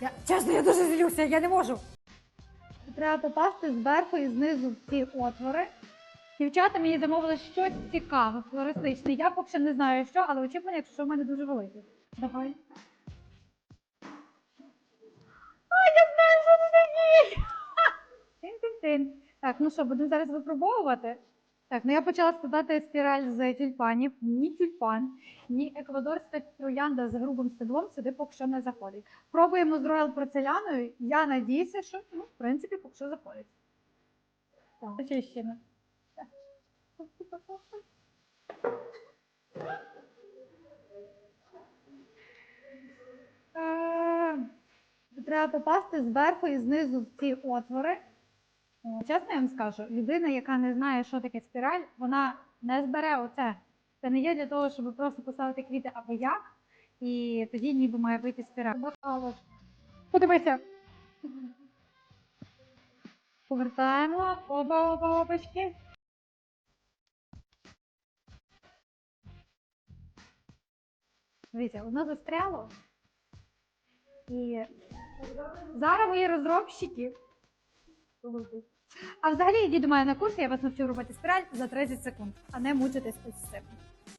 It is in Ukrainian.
Я, чесно, я дуже злюся, я не можу. Треба попасти зверху і знизу в ці отвори. Дівчата мені замовили щось цікаве, флористичне. Я що не знаю що, але очікування, якщо в мене дуже велике. Давай. Ай, я знаю, що це таке! Тин-тин-тин. Так, ну що, будемо зараз випробовувати. Так, ну я почала складати спіраль з тюльпанів. Ні тюльпан, ні еквадорська троянда з грубим стеблом сюди поки що не заходить. Пробуємо з роял порцеляною. Я надіюся, що ну, в принципі поки що заходить. Так, очищено. Е, Треба попасти зверху і знизу в ці отвори. О, Чесно я вам скажу, людина, яка не знає, що таке спіраль, вона не збере оце. Це не є для того, щоб просто поставити квіти або як, і тоді ніби має вийти спіраль. Подивися. Повертаємо оба оба обочки. Дивіться, воно застряло. І зараз мої розробщики. А взагалі до мене на курс, я вас навчу робити спіраль за 30 секунд, а не мучитись з цим.